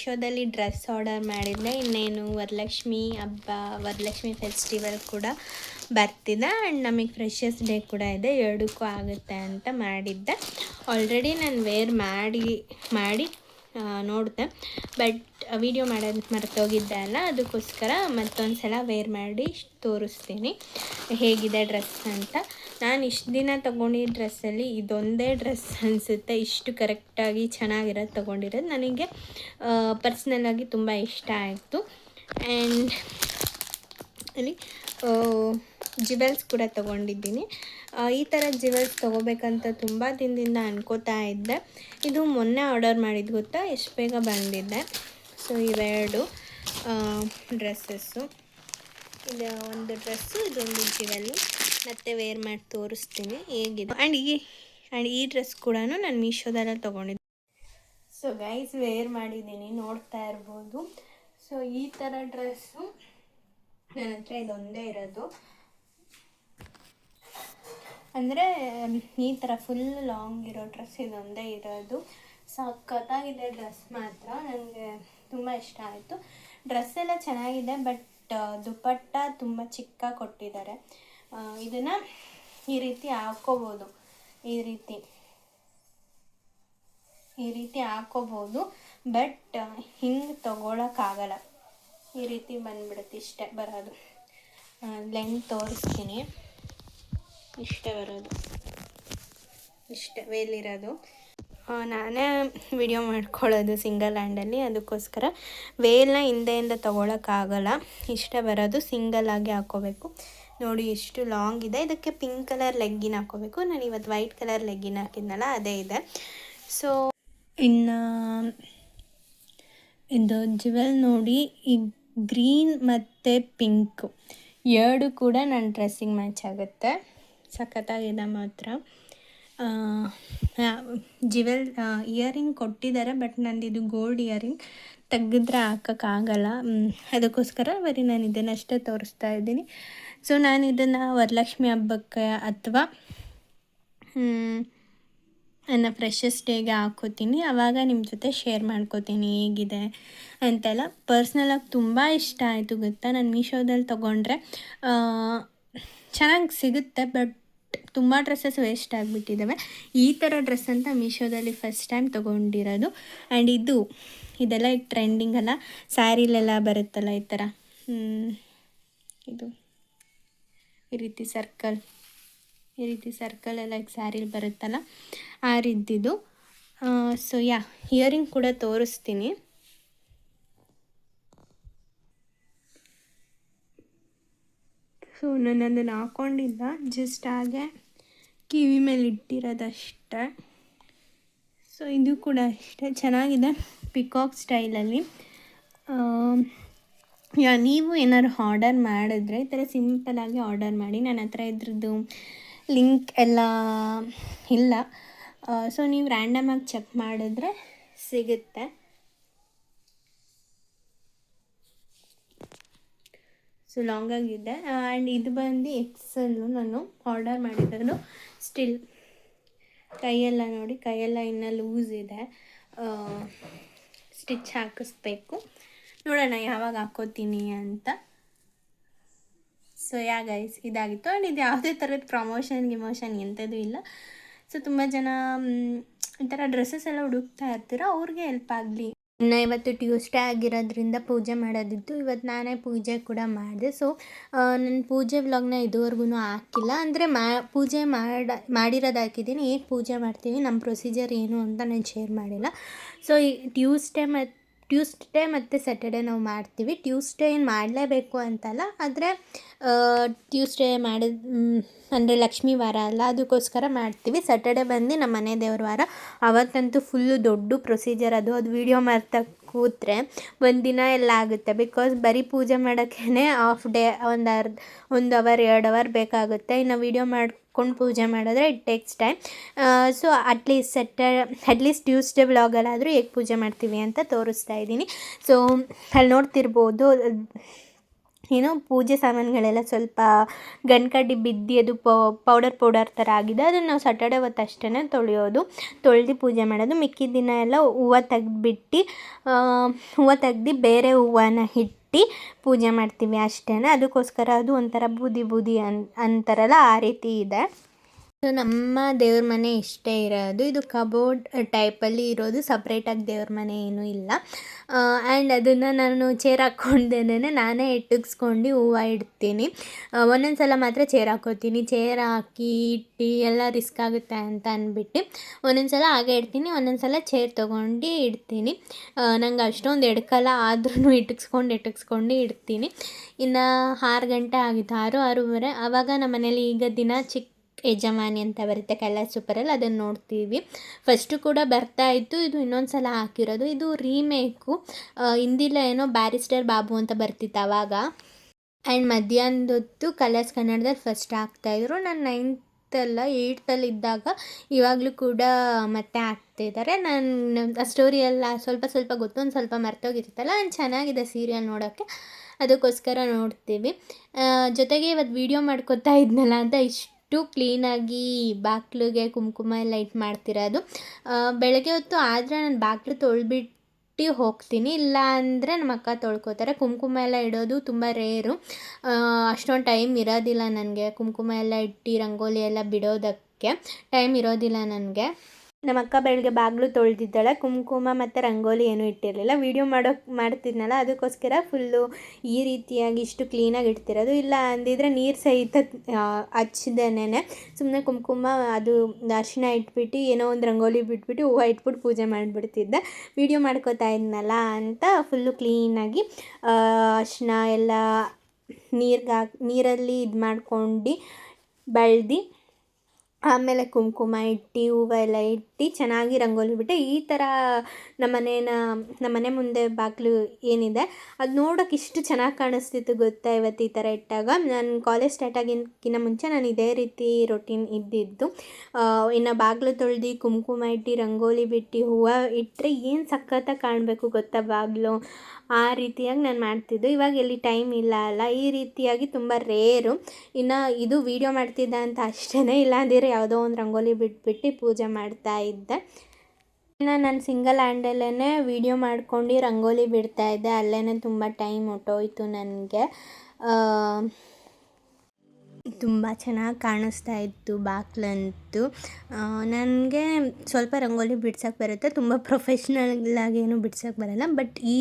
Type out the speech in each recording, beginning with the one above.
ಮೀಶೋದಲ್ಲಿ dress order ಮಾಡಿದ್ದೆ ಇನ್ನೇನು ವರಲಕ್ಷ್ಮಿ ಹಬ್ಬ, ವರಲಕ್ಷ್ಮಿ ಫೆಸ್ಟಿವಲ್ ಕೂಡ ಬರ್ತಿದೆ. ಆ್ಯಂಡ್ ನಮಗೆ ಫ್ರೆಶಸ್ ಡೇ ಕೂಡ ಇದೆ. ಎರಡಕ್ಕೂ ಆಗುತ್ತೆ ಅಂತ ಮಾಡಿದ್ದೆ. ಆಲ್ರೆಡಿ ನಾನು ವೇರ್ ಮಾಡಿ ಮಾಡಿ ನೋಡಿದೆ. ಬಟ್ ವಿಡಿಯೋ ಮಾಡೋದು ಮರ್ತೋಗಿದ್ದೆ ಅಲ್ಲ, ಅದಕ್ಕೋಸ್ಕರ ಮತ್ತೊಂದು ಸಲ ವೇರ್ ಮಾಡಿ ತೋರಿಸ್ತೀನಿ. ಹೇಗಿದೆ ಡ್ರೆಸ್ ಅಂತ. ನಾನು ಇಷ್ಟು ದಿನ ತೊಗೊಂಡಿದ್ದ ಡ್ರೆಸ್ಸಲ್ಲಿ ಇದೊಂದೇ ಡ್ರೆಸ್ ಅನಿಸುತ್ತೆ. ಇಷ್ಟು ಕರೆಕ್ಟಾಗಿ ಚೆನ್ನಾಗಿರೋದು ತೊಗೊಂಡಿರೋದು. ನನಗೆ ಪರ್ಸ್ನಲ್ಲಾಗಿ ತುಂಬ ಇಷ್ಟ ಆಯಿತು. ಆ್ಯಂಡ್ ಅಲ್ಲಿ ಜಿವೆಲ್ಸ್ ಕೂಡ ತೊಗೊಂಡಿದ್ದೀನಿ. ಈ ಥರ ಜಿವೆಲ್ಸ್ ತೊಗೋಬೇಕಂತ ತುಂಬ ದಿನದಿಂದ ಅನ್ಕೋತಾ ಇದ್ದೆ. ಇದು ಮೊನ್ನೆ ಆರ್ಡರ್ ಮಾಡಿದ್ದು ಗೊತ್ತಾ? ಎಷ್ಟು ಬೇಗ ಬಂದಿದ್ದೆ ಸೊ, ಇವೆರಡು ಡ್ರೆಸ್ಸಸ್ಸು. ಇದು ಒಂದು ಡ್ರೆಸ್ಸು, ಇದೊಂದು ಜಿವೆಲ್ಲು ಮತ್ತೆ ವೇರ್ ಮಾಡಿ ತೋರಿಸ್ತೀನಿ, ಹೇಗಿದೆ. ಆ್ಯಂಡ್ ಈ ಆ್ಯಂಡ್ ಈ ಡ್ರೆಸ್ ಕೂಡ ನಾನು ಮೀಶೋದಲ್ಲೇ ತೊಗೊಂಡಿದ್ದೆ ಸೊ ಗೈಸ್ ವೇರ್ ಮಾಡಿದ್ದೀನಿ, ನೋಡ್ತಾ ಇರ್ಬೋದು. ಸೊ ಈ ಥರ ಡ್ರೆಸ್ಸು ನನ್ನ ಹತ್ರ ಇದೊಂದೇ ಇರೋದು. ಅಂದರೆ, ಈ ಥರ ಫುಲ್ ಲಾಂಗ್ ಇರೋ ಡ್ರೆಸ್ ಇದೊಂದೇ ಇರೋದು. ಸಖತ್ತಾಗಿದೆ ಡ್ರೆಸ್ ಮಾತ್ರ ನನಗೆ ತುಂಬ ಇಷ್ಟ ಆಯಿತು. ಡ್ರೆಸ್ ಎಲ್ಲ ಚೆನ್ನಾಗಿದೆ ಬಟ್ ದುಪ್ಪಟ್ಟ ತುಂಬ ಚಿಕ್ಕ ಕೊಟ್ಟಿದ್ದಾರೆ. ಇದನ್ನು ಈ ರೀತಿ ಹಾಕ್ಕೋಬೋದು ಈ ರೀತಿ. ಈ ರೀತಿ ಹಾಕ್ಕೋಬೋದು ಬಟ್ ಹಿಂಗೆ ತಗೊಳಕ್ಕಾಗಲ್ಲ. ಈ ರೀತಿ ಬಂದ್ಬಿಡುತ್ತೆ ಇಷ್ಟೇ, ಬರೋದು. ಲೆಂಗ್ ತೋರಿಸ್ತೀನಿ. ಇಷ್ಟೇ ಬರೋದು. ಇಷ್ಟೇ ವೇಲಿರೋದು ನಾನೇ ವಿಡಿಯೋ ಮಾಡ್ಕೊಳ್ಳೋದು ಸಿಂಗಲ್ ಹ್ಯಾಂಡಲ್ಲಿ ಅದಕ್ಕೋಸ್ಕರ ವೇಲ್ನ ಹಿಂದೆಯಿಂದ ತೊಗೊಳಕ್ಕಾಗಲ್ಲ. ಇಷ್ಟ ಬರೋದು ಸಿಂಗಲ್ ಆಗಿ ಹಾಕ್ಕೋಬೇಕು ನೋಡಿ ಎಷ್ಟು ಲಾಂಗ್ ಇದೆ. ಇದಕ್ಕೆ ಪಿಂಕ್ ಕಲರ್ ಲೆಗ್ಗಿನ್ ಹಾಕೋಬೇಕು ನಾನು ಇವತ್ತು ವೈಟ್ ಕಲರ್ ಲೆಗ್ಗಿನ್ ಹಾಕಿದ್ನಲ್ಲ, ಅದೇ ಇದೆ. ಸೊ ಇನ್ನು ಇದು ಜ್ಯುವೆಲ್ ನೋಡಿ, ಈ ಗ್ರೀನ್ ಮತ್ತು ಪಿಂಕು ಎರಡು ಕೂಡ ನನ್ನ ಡ್ರೆಸ್ಸಿಂಗ್ ಮ್ಯಾಚ್ ಆಗುತ್ತೆ. ಸಖತ್ತಾಗಿದೆ ಮಾತ್ರ. ಜಿವೆಲ್ ಇಯರಿಂಗ್ ಕೊಟ್ಟಿದ್ದಾರೆ ಬಟ್ ನಂದು ಇದು ಗೋಲ್ಡ್ ಇಯರಿಂಗ್ ತೆಗೆದ್ರೆ ಹಾಕೋಕ್ಕಾಗಲ್ಲ ಅದಕ್ಕೋಸ್ಕರ ಬರೀ ನಾನು ಇದನ್ನಷ್ಟೇ ತೋರಿಸ್ತಾ ಇದ್ದೀನಿ. ಸೊ ನಾನು ಇದನ್ನು ವರಲಕ್ಷ್ಮಿ ಹಬ್ಬಕ್ಕೆ ಅಥವಾ ನನ್ನ ಫ್ರೆಶಸ್ ಡೇಗೆ ಹಾಕ್ಕೋತೀನಿ ಆವಾಗ ನಿಮ್ಮ ಜೊತೆ ಶೇರ್ ಮಾಡ್ಕೋತೀನಿ ಹೇಗಿದೆ ಅಂತೆಲ್ಲ. ಪರ್ಸ್ನಲಾಗಿ ತುಂಬ ಇಷ್ಟ ಆಯಿತು ಗೊತ್ತಾ? ನಾನು ಮೀಶೋದಲ್ಲಿ ತೊಗೊಂಡ್ರೆ ಚೆನ್ನಾಗಿ ಸಿಗುತ್ತೆ ಬಟ್ ತುಂಬ ಡ್ರೆಸ್ಸಸ್ ವೇಸ್ಟ್ ಆಗಿಬಿಟ್ಟಿದ್ದಾವೆ ಈ ಥರ ಡ್ರೆಸ್ ಅಂತ ಮೀಶೋದಲ್ಲಿ ಫಸ್ಟ್ ಟೈಮ್ ತೊಗೊಂಡಿರೋದು. ಆ್ಯಂಡ್ ಇದು, ಇದೆಲ್ಲ ಈಗ ಟ್ರೆಂಡಿಂಗ್ ಅಲ್ಲ ಸ್ಯಾರಿಲೆಲ್ಲ ಬರುತ್ತಲ್ಲ ಈ ಥರ ಇದು. ಈ ರೀತಿ ಸರ್ಕಲ್ ಈ ರೀತಿ ಸರ್ಕಲ್ ಎಲ್ಲ ಈಗ ಸ್ಯಾರಿಲಿ ಬರುತ್ತಲ್ಲ, ಆ ರೀತಿದು. ಸೊ ಯಾ ಇಯರಿಂಗ್ ಕೂಡ ತೋರಿಸ್ತೀನಿ. ಸೊ ನಾನು ಅದನ್ನು ಹಾಕ್ಕೊಂಡಿಲ್ಲ ಜಸ್ಟ್ ಹಾಗೆ ಕಿವಿ ಮೇಲೆ ಇಟ್ಟಿರೋದಷ್ಟೇ. ಸೊ ಇದು ಕೂಡ ಅಷ್ಟೇ, ಚೆನ್ನಾಗಿದೆ ಪಿಕಾಕ್ ಸ್ಟೈಲಲ್ಲಿ ಯಾ, ನೀವು ಏನಾದ್ರು ಆರ್ಡರ್ ಮಾಡಿದ್ರೆ ಈ ಥರ ಸಿಂಪಲಾಗಿ ಆರ್ಡರ್ ಮಾಡಿ. ನನ್ನ ಹತ್ರ ಇದ್ರದ್ದು ಲಿಂಕ್ ಎಲ್ಲ ಇಲ್ಲ. ಸೊ ನೀವು ರ್ಯಾಂಡಮಾಗಿ ಚೆಕ್ ಮಾಡಿದ್ರೆ ಸಿಗುತ್ತೆ. ಸೊ ಲಾಂಗ್ ಆಗಿದೆ. ಆ್ಯಂಡ್ ಇದು ಬಂದು ಎಕ್ಸಲ್ಲು ನಾನು ಆರ್ಡರ್ ಮಾಡಿರೋದು ಸ್ಟಿಲ್ ಕೈಯೆಲ್ಲ ನೋಡಿ, ಕೈಯೆಲ್ಲ ಇನ್ನೂ ಲೂಸ್ ಇದೆ. ಸ್ಟಿಚ್ ಹಾಕಿಸ್ಬೇಕು. ನೋಡೋಣ, ಯಾವಾಗ ಹಾಕೋತೀನಿ ಅಂತ. ಸೊ ಯಾ ಗೈಸ್ ಇದಾಗಿತ್ತು. ಆ್ಯಂಡ್ ಇದು ಯಾವುದೇ ಥರದ ಪ್ರಮೋಷನ್ ಗಿಮೋಷನ್ ಎಂಥದ್ದು ಇಲ್ಲ. ಸೊ ತುಂಬ ಜನ ಈ ಥರ ಡ್ರೆಸ್ಸಸ್ ಎಲ್ಲ ಹುಡುಕ್ತಾ ಇರ್ತೀರ, ಅವ್ರಿಗೆ ಹೆಲ್ಪ್ ಆಗಲಿ. ಇನ್ನು ಇವತ್ತು ಟ್ಯೂಸ್ಡೇ ಆಗಿರೋದ್ರಿಂದ ಪೂಜೆ ಮಾಡೋದಿತ್ತು. ಇವತ್ತು ನಾನೇ ಪೂಜೆ ಕೂಡ ಮಾಡಿದೆ. ಸೊ ನನ್ನ ಪೂಜೆ ವ್ಲಾಗ್ನ ಇದುವರೆಗೂ ಹಾಕಿಲ್ಲ. ಅಂದರೆ ಮಾ, ಪೂಜೆ ಮಾಡ ಮಾಡಿರೋದು ಹಾಕಿದ್ದೀನಿ ಹೇಗೆ ಪೂಜೆ ಮಾಡ್ತೀವಿ ನಮ್ಮ ಪ್ರೊಸೀಜರ್ ಏನು ಅಂತ ನಾನು ಶೇರ್ ಮಾಡಿಲ್ಲ. ಸೊ ಈ ಟ್ಯೂಸ್ಡೇ ಮತ್ತು ಟ್ಯೂಸ್ಡೇ ಮತ್ತು ಸ್ಯಾಟರ್ಡೇ ನಾವು ಮಾಡ್ತೀವಿ. ಟ್ಯೂಸ್ಡೇ ಏನು ಮಾಡಲೇಬೇಕು ಅಂತಲ್ಲ, ಆದರೆ ಟ್ಯೂಸ್ಡೇ ಮಾಡಿದ ಅಂದರೆ ಲಕ್ಷ್ಮೀ ವಾರ ಅಲ್ಲ, ಅದಕ್ಕೋಸ್ಕರ ಮಾಡ್ತೀವಿ. ಸ್ಯಾಟರ್ಡೇ ಬಂದು ನಮ್ಮ ಮನೆ ದೇವ್ರ ವಾರ. ಅವತ್ತಂತೂ ಫುಲ್ಲು ದೊಡ್ಡ ಪ್ರೊಸೀಜರ್ ಅದು. ಅದು ವೀಡಿಯೋ ಮಾಡ್ತಾ ಕೂತ್ರೆ ಒಂದಿನ ಎಲ್ಲ ಆಗುತ್ತೆ. ಬಿಕಾಸ್ ಬರೀ ಪೂಜೆ ಮಾಡೋಕ್ಕೇ ಆಫ್ ಡೇ ಒಂದು ಅರ್ಧ, ಒಂದು ಅವರ್ ಎರಡು ಅವರ್ ಬೇಕಾಗುತ್ತೆ. ಇನ್ನು ವೀಡಿಯೋ ಮಾಡ್ಕೊಂಡು ಪೂಜೆ ಮಾಡಿದ್ರೆ it takes time so at least Saturday at least Tuesday ವ್ಲಾಗಲ್ಲಾದರೂ ಹೇಗೆ ಪೂಜೆ ಮಾಡ್ತೀವಿ ಅಂತ ತೋರಿಸ್ತಾ ಇದ್ದೀನಿ. ಸೊ ಅಲ್ಲಿ ನೋಡ್ತಿರ್ಬೋದು, ಏನೋ ಪೂಜೆ ಸಾಮಾನುಗಳೆಲ್ಲ ಸ್ವಲ್ಪ ಗನ್ಕಡ್ಡಿ ಬಿದ್ದು ಅದು ಪೌಡರ್ ಪೌಡರ್ ಥರ ಆಗಿದೆ. ಅದನ್ನು ನಾವು ಸಟರ್ಡೆ ಹೊತ್ತು ಅಷ್ಟೇ ತೊಳೆಯೋದು. ತೊಳೆದು ಪೂಜೆ ಮಾಡೋದು. ಮಿಕ್ಕಿದ ದಿನ ಎಲ್ಲ ಹೂವು ತೆಗೆದುಬಿಟ್ಟು ಹೂವು ತೆಗ್ದು ಬೇರೆ ಹೂವನ್ನ ಇಟ್ಟು ಪೂಜೆ ಮಾಡ್ತೀವಿ ಅಷ್ಟೇ ಅದಕ್ಕೋಸ್ಕರ ಅದು ಒಂಥರ ಬೂದಿ ಬೂದಿ ಅನ್ ಅಂತಾರಲ್ಲ ಆ ರೀತಿ ಇದೆ. ನಮ್ಮ ದೇವ್ರ ಮನೆ ಇಷ್ಟೇ ಇರೋದು. ಇದು ಕಬೋರ್ಡ್ ಟೈಪಲ್ಲಿ ಇರೋದು. ಸಪ್ರೇಟಾಗಿ ದೇವ್ರ ಮನೆ ಏನೂ ಇಲ್ಲ. ಆ್ಯಂಡ್ ಅದನ್ನು ನಾನು ಚೇರ್ ಹಾಕ್ಕೊಂಡೇನೆ ನಾನೇ ಇಟ್ಟುಗಿಸ್ಕೊಂಡು ಹೂವು ಇಡ್ತೀನಿ. ಒಂದೊಂದು ಸಲ ಮಾತ್ರ ಚೇರ್ ಹಾಕೋತೀನಿ. ಚೇರ್ ಹಾಕಿ ಇಟ್ಟು ಎಲ್ಲ ರಿಸ್ಕ್ ಆಗುತ್ತೆ ಅಂತ ಅಂದ್ಬಿಟ್ಟು ಒಂದೊಂದು ಸಲ ಹಾಗೆ ಇಡ್ತೀನಿ. ಒಂದೊಂದು ಸಲ ಚೇರ್ ತೊಗೊಂಡು ಇಡ್ತೀನಿ. ನಂಗೆ ಅಷ್ಟೊಂದು ಎಡ್ಕಲ್ಲ ಆದ್ರೂ ಇಟ್ಟುಗಿಸ್ಕೊಂಡು ಇಟ್ಟುಗಿಸ್ಕೊಂಡು ಇಡ್ತೀನಿ. ಇನ್ನು ಆರು ಗಂಟೆ ಆಗಿತ್ತು. ಆರು, ಆರೂವರೆ. ಆವಾಗ ನಮ್ಮ ಮನೇಲಿ ಈಗ ದಿನ ಚಿಕ್ಕ ಯಜಮಾನಿ ಅಂತ ಬರುತ್ತೆ ಕಲರ್ ಸೂಪರಲ್ಲಿ ಅದನ್ನು ನೋಡ್ತೀವಿ. ಫಸ್ಟು ಕೂಡ ಬರ್ತಾ ಇತ್ತು, ಇದು ಇನ್ನೊಂದು ಸಲ ಹಾಕಿರೋದು. ಇದು ರೀಮೇಕು ಹಿಂದಿಲ್ಲ ಏನೋ ಬ್ಯಾರಿಸ್ಟರ್ ಬಾಬು ಅಂತ ಬರ್ತಿತ್ತು ಆವಾಗ ಆ್ಯಂಡ್ ಮಧ್ಯಾಹ್ನದೊತ್ತು ಕಲರ್ಸ್ ಕನ್ನಡದಲ್ಲಿ ಫಸ್ಟ್ ಹಾಕ್ತಾಯಿದ್ರು ನಾನು ನೈನ್ತಲ್ಲ ಏಯ್ತಲ್ಲಿ ಇದ್ದಾಗ ಇವಾಗಲೂ ಕೂಡ ಮತ್ತೆ ಹಾಕ್ತಿದ್ದಾರೆ ನಾನು ಆ ಸ್ಟೋರಿ ಎಲ್ಲ ಸ್ವಲ್ಪ ಸ್ವಲ್ಪ ಗೊತ್ತೊಂದು ಸ್ವಲ್ಪ ಮರ್ತೋಗಿರುತ್ತಲ್ಲ ಆ್ಯಂಡ್ ಚೆನ್ನಾಗಿದೆ ಸೀರಿಯಲ್ ನೋಡೋಕ್ಕೆ ಅದಕ್ಕೋಸ್ಕರ ನೋಡ್ತೀವಿ. ಜೊತೆಗೆ ಇವತ್ತು ವೀಡಿಯೋ ಮಾಡ್ಕೊತಾ ಇದ್ನಲ್ಲ ಅಂತ ಇಷ್ಟು ಅಷ್ಟು ಕ್ಲೀನಾಗಿ ಬಾಗಿಲಿಗೆ ಕುಂಕುಮ ಎಲ್ಲ ಇಟ್ಟು ಮಾಡ್ತಿರೋದು. ಬೆಳಗ್ಗೆ ಹೊತ್ತು ಆದರೆ ನಾನು ಬಾಗಿಲು ತೊಳ್ಬಿಟ್ಟು ಹೋಗ್ತೀನಿ. ಇಲ್ಲ ಅಂದರೆ ನಮ್ಮ ಅಕ್ಕ ತೊಳ್ಕೊತಾರೆ. ಕುಂಕುಮ ಎಲ್ಲ ಇಡೋದು ತುಂಬ ರೇರು. ಅಷ್ಟೊಂದು ಟೈಮ್ ಇರೋದಿಲ್ಲ ನನಗೆ. ಕುಂಕುಮ ಎಲ್ಲ ಇಟ್ಟು ರಂಗೋಲಿ ಎಲ್ಲ ಬಿಡೋದಕ್ಕೆ ಟೈಮ್ ಇರೋದಿಲ್ಲ ನನಗೆ. ನಮ್ಮ ಅಕ್ಕ ಬೆಳಗ್ಗೆ ಬಾಗಿಲು ತೊಳೆದಿದ್ದಾಳೆ. ಕುಂಕುಮ ಮತ್ತು ರಂಗೋಲಿ ಏನೂ ಇಟ್ಟಿರಲಿಲ್ಲ. ವೀಡಿಯೋ ಮಾಡೋ ಮಾಡ್ತಿದ್ನಲ್ಲ, ಅದಕ್ಕೋಸ್ಕರ ಫುಲ್ಲು ಈ ರೀತಿಯಾಗಿ ಇಷ್ಟು ಕ್ಲೀನಾಗಿ ಇಡ್ತಿರೋದು. ಇಲ್ಲ ಅಂದಿದ್ರೆ ನೀರು ಸಹಿತ ಹಚ್ಚಿದನೇ ಸುಮ್ಮನೆ ಕುಂಕುಮ ಅದು ಅರಿಶಿನ ಇಟ್ಬಿಟ್ಟು, ಏನೋ ಒಂದು ರಂಗೋಲಿ ಬಿಟ್ಬಿಟ್ಟು ಹೂವು ಇಟ್ಬಿಟ್ಟು ಪೂಜೆ ಮಾಡಿಬಿಡ್ತಿದ್ದೆ. ವೀಡಿಯೋ ಮಾಡ್ಕೋತಾ ಇದ್ನಲ್ಲ ಅಂತ ಫುಲ್ಲು ಕ್ಲೀನಾಗಿ ಅರಿಶಿನ ಎಲ್ಲ ನೀರ್ಗೆ ಹಾಕಿ ನೀರಲ್ಲಿ ಇದು ಮಾಡ್ಕೊಂಡು ಬಳ್ದು ಆಮೇಲೆ ಕುಂಕುಮ ಇಟ್ಟು, ಹೂವು ಎಲ್ಲ ಇಟ್ಟು ಚೆನ್ನಾಗಿ ರಂಗೋಲಿ ಬಿಟ್ಟೆ ಈ ಥರ ನಮ್ಮನೇನ ನಮ್ಮನೆ ನಮ್ಮ ಮನೆ ಮುಂದೆ ಬಾಗಿಲು ಏನಿದೆ, ಅದು ನೋಡೋಕೆ ಇಷ್ಟು ಚೆನ್ನಾಗಿ ಕಾಣಿಸ್ತಿತ್ತು ಗೊತ್ತಾ ಇವತ್ತು ಈ ಥರ ಇಟ್ಟಾಗ. ನಾನು ಕಾಲೇಜ್ ಸ್ಟಾರ್ಟ್ ಆಗಿನಕ್ಕಿಂತ ಮುಂಚೆ ನಾನು ಇದೇ ರೀತಿ ರೊಟೀನ್ ಇದ್ದಿದ್ದು. ಇನ್ನು ಬಾಗಿಲು ತೊಳ್ದು ಕುಂಕುಮ ಇಟ್ಟು, ರಂಗೋಲಿ ಬಿಟ್ಟು, ಹೂವು ಇಟ್ಟರೆ ಏನು ಸಖತ್ತಾಗಿ ಕಾಣಬೇಕು ಗೊತ್ತಾ ಬಾಗಿಲು? ಆ ರೀತಿಯಾಗಿ ನಾನು ಮಾಡ್ತಿದ್ದು. ಇವಾಗ ಎಲ್ಲಿ ಟೈಮ್ ಇಲ್ಲ ಅಲ್ಲ. ಈ ರೀತಿಯಾಗಿ ತುಂಬ ರೇರು ಇನ್ನು ಇದು ವೀಡಿಯೋ ಮಾಡ್ತಿದ್ದ ಅಂತ ಅಷ್ಟೇ ಇಲ್ಲ ಅಂದಿದ್ರೆ ಯಾವುದೋ ಒಂದು ರಂಗೋಲಿ ಬಿಟ್ಬಿಟ್ಟು ಪೂಜೆ ಮಾಡ್ತಾ ಇದ್ದೆ. ಇನ್ನು ನಾನು ಸಿಂಗಲ್ ಹ್ಯಾಂಡಲ್ಲೇ ವೀಡಿಯೋ ಮಾಡ್ಕೊಂಡು ರಂಗೋಲಿ ಬಿಡ್ತಾ ಇದ್ದೆ. ಅಲ್ಲೇ ತುಂಬ ಟೈಮ್ ಹೊಟ್ಟೋಯ್ತು ನನಗೆ. ತುಂಬ ಚೆನ್ನಾಗಿ ಕಾಣಿಸ್ತಾ ಇತ್ತು ಬಾಕ್ಲಂತೂ. ನನಗೆ ಸ್ವಲ್ಪ ರಂಗೋಲಿ ಬಿಡ್ಸೋಕ್ಕೆ ಬರುತ್ತೆ. ತುಂಬ ಪ್ರೊಫೆಷ್ನಲ್ ಆಗೇನು ಬಿಡ್ಸೋಕ್ಕೆ ಬರೋಲ್ಲ. ಬಟ್ ಈ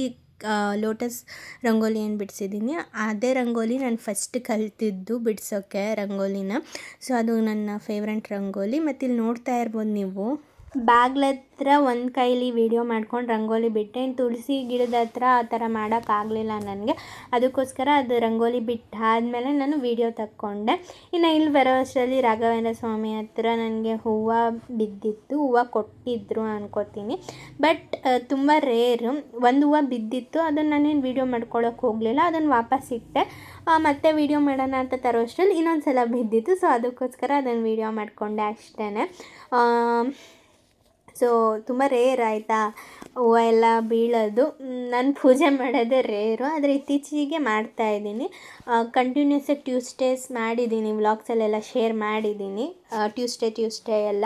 ಲೋಟಸ್ ರಂಗೋಲಿಯನ್ನು ಬಿಡಿಸಿದ್ದೀನಿ ಅದೇ ರಂಗೋಲಿ ನಾನು ಫಸ್ಟ್ ಕಲಿತಿದ್ದು ಬಿಡಿಸೋಕ್ಕೆ ರಂಗೋಲಿನ. ಸೊ ಅದು ನನ್ನ ಫೇವ್ರೆಟ್ ರಂಗೋಲಿ. ಮತ್ತು ಇಲ್ಲಿ ನೋಡ್ತಾ ಇರ್ಬೋದು ನೀವು. ಬಾಗ್ಲ ಹತ್ರ ಒಂದು ಕೈಲಿ ವಿಡಿಯೋ ಮಾಡ್ಕೊಂಡು ರಂಗೋಲಿ ಬಿಟ್ಟೆ. ತುಳಸಿ ಗಿಡದ ಹತ್ರ ಆ ಥರ ಮಾಡೋಕ್ಕಾಗಲಿಲ್ಲ ನನಗೆ. ಅದಕ್ಕೋಸ್ಕರ ಅದು ರಂಗೋಲಿ ಬಿಟ್ಟಾದಮೇಲೆ ನಾನು ವಿಡಿಯೋ ತಕ್ಕೊಂಡೆ. ಇನ್ನು ಇಲ್ಲಿ ಬರೋ ಅಷ್ಟರಲ್ಲಿ ರಾಘವೇಂದ್ರ ಸ್ವಾಮಿ ಹತ್ರ ನನಗೆ ಹೂವು ಬಿದ್ದಿತ್ತು, ಹೂವು ಕೊಟ್ಟಿದ್ದರು ಅನ್ಕೋತೀನಿ. ಬಟ್ ತುಂಬ ರೇರು ಒಂದು ಹೂವು ಬಿದ್ದಿತ್ತು, ಅದನ್ನು ನಾನೇನು ವೀಡಿಯೋ ಮಾಡ್ಕೊಳ್ಳೋಕೆ ಹೋಗಲಿಲ್ಲ ಅದನ್ನು ವಾಪಸ್ ಇಟ್ಟೆ. ಮತ್ತೆ ವೀಡಿಯೋ ಮಾಡೋಣ ಅಂತ ತರೋ ಅಷ್ಟರಲ್ಲಿ ಇನ್ನೊಂದು ಸಲ ಬಿದ್ದಿತ್ತು ಸೊ ಅದಕ್ಕೋಸ್ಕರ ಅದನ್ನು ವೀಡಿಯೋ ಮಾಡಿಕೊಂಡೆ ಅಷ್ಟೇ ಸೊ ತುಂಬ ರೇರ್ ಆಯಿತಾ? ಹೂವು ಎಲ್ಲ ಬೀಳೋದು. ನಾನು ಪೂಜೆ ಮಾಡೋದೇ ರೇರು ಆದರೆ ಇತ್ತೀಚೆಗೆ ಮಾಡ್ತಾಯಿದ್ದೀನಿ ಕಂಟಿನ್ಯೂಸಾಗಿ ಟ್ಯೂಸ್ಡೇಸ್ ಮಾಡಿದ್ದೀನಿ. ವ್ಲಾಗ್ಸಲ್ಲೆಲ್ಲ ಶೇರ್ ಮಾಡಿದ್ದೀನಿ. ಟ್ಯೂಸ್ಡೇ ಟ್ಯೂಸ್ಡೇ ಎಲ್ಲ.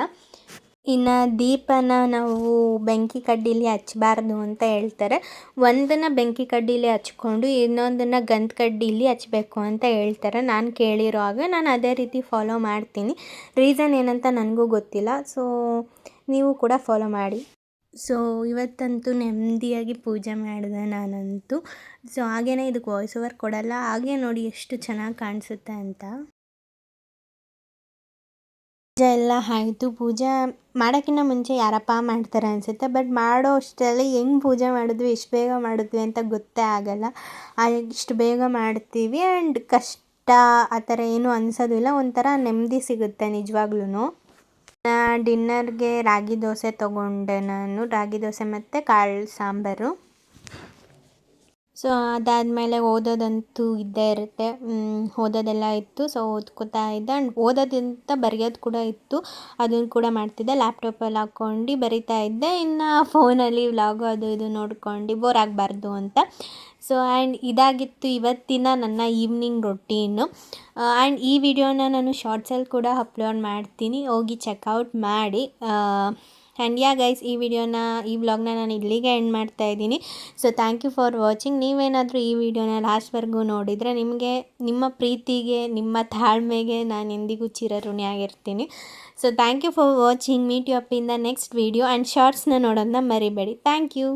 ಇನ್ನು ದೀಪನ ನಾವು ಬೆಂಕಿ ಕಡ್ಡಿಲಿ ಹಚ್ಚಬಾರ್ದು ಅಂತ ಹೇಳ್ತಾರೆ. ಒಂದನ್ನು ಬೆಂಕಿ ಕಡ್ಡಿಲಿ ಹಚ್ಕೊಂಡು ಇನ್ನೊಂದನ್ನು ಗಂಧ ಕಡ್ಡಿಲಿ ಹಚ್ಬೇಕು ಅಂತ ಹೇಳ್ತಾರೆ. ನಾನು ಕೇಳಿರೋ ಹಾಗೆ ನಾನು ಅದೇ ರೀತಿ ಫಾಲೋ ಮಾಡ್ತೀನಿ. ರೀಸನ್ ಏನಂತ ನನಗೂ ಗೊತ್ತಿಲ್ಲ. ಸೊ ನೀವು ಕೂಡ ಫಾಲೋ ಮಾಡಿ. ಸೊ ಇವತ್ತಂತೂ ನೆಮ್ಮದಿಯಾಗಿ ಪೂಜೆ ಮಾಡಿದೆ ನಾನಂತೂ. ಸೊ ಹಾಗೇ ಇದಕ್ಕೆ ವಾಯ್ಸ್ ಓವರ್ ಕೊಡಲ್ಲ. ಹಾಗೆ ನೋಡಿ ಎಷ್ಟು ಚೆನ್ನಾಗಿ ಕಾಣಿಸುತ್ತೆ ಅಂತ. ಪೂಜೆ ಎಲ್ಲ ಆಯಿತು. ಪೂಜೆ ಮಾಡೋಕ್ಕಿಂತ ಮುಂಚೆ ಯಾರಪ್ಪ ಮಾಡ್ತಾರೆ ಅನಿಸುತ್ತೆ. ಬಟ್ ಮಾಡೋ ಅಷ್ಟರಲ್ಲಿ ಹೆಂಗೆ ಪೂಜೆ ಮಾಡಿದ್ವಿ, ಎಷ್ಟು ಬೇಗ ಮಾಡಿದ್ವಿ ಅಂತ ಗೊತ್ತೇ ಆಗೋಲ್ಲ. ಇಷ್ಟು ಬೇಗ ಮಾಡ್ತೀವಿ. ಆ್ಯಂಡ್ ಕಷ್ಟ, ಆ ಥರ ಏನೂ ಅನಿಸೋದಿಲ್ಲ. ಒಂಥರ ನೆಮ್ಮದಿ ಸಿಗುತ್ತೆ ನಿಜವಾಗ್ಲೂ ಡಿನ್ನರ್ಗೆ ರಾಗಿ ದೋಸೆ ತೊಗೊಂಡೆ ನಾನು. ರಾಗಿ ದೋಸೆ ಮತ್ತು ಕಾಳು ಸಾಂಬಾರು. ಸೊ ಅದಾದಮೇಲೆ ಓದೋದಂತೂ ಇದ್ದೇ ಇರುತ್ತೆ. ಓದೋದೆಲ್ಲ ಇತ್ತು. ಸೊ ಓದ್ಕೋತಾ ಇದ್ದೆ. ಆ್ಯಂಡ್ ಓದೋದಂತ ಬರೆಯೋದು ಕೂಡ ಇತ್ತು. ಅದನ್ನು ಕೂಡ ಮಾಡ್ತಿದ್ದೆ. ಲ್ಯಾಪ್ಟಾಪಲ್ಲಿ ಹಾಕ್ಕೊಂಡು ಬರಿತಾ ಇದ್ದೆ. ಇನ್ನು ಫೋನಲ್ಲಿ ವ್ಲಾಗು ಅದು ಇದು ನೋಡ್ಕೊಂಡು ಬೋರ್ ಆಗಬಾರ್ದು ಅಂತ. ಸೊ ಆ್ಯಂಡ್ ಇದಾಗಿತ್ತು ಇವತ್ತಿನ ನನ್ನ ಈವ್ನಿಂಗ್ ರೊಟೀನು ಆ್ಯಂಡ್ ಈ ವಿಡಿಯೋನ ನಾನು ಶಾರ್ಟ್ಸಲ್ಲಿ ಕೂಡ ಅಪ್ಲೋಡ್ ಮಾಡ್ತೀನಿ. ಹೋಗಿ ಚೆಕ್ಔಟ್ ಮಾಡಿ. ಆ್ಯಂಡ್ ಯಾ ಗೈಸ್ ಈ ವಿಡಿಯೋನ ಈ ವ್ಲಾಗ್ನ ನಾನು ಇಲ್ಲಿಗೆ ಎಂಡ್ ಮಾಡ್ತಾ ಇದ್ದೀನಿ. So thank you for watching ನೀವೇನಾದರೂ ಈ ವಿಡಿಯೋನ ಲಾಸ್ಟ್ವರೆಗೂ ನೋಡಿದರೆ ನಿಮಗೆ, ನಿಮ್ಮ ಪ್ರೀತಿಗೆ, ನಿಮ್ಮ ತಾಳ್ಮೆಗೆ ನಾನು ಎಂದಿಗೂ ಚಿರಋಣಿಯಾಗಿರ್ತೀನಿ so thank you for watching meet you up in the next video and ಶಾರ್ಟ್ಸ್ನ ನೋಡೋದನ್ನ ಮರಿಬೇಡಿ. Thank you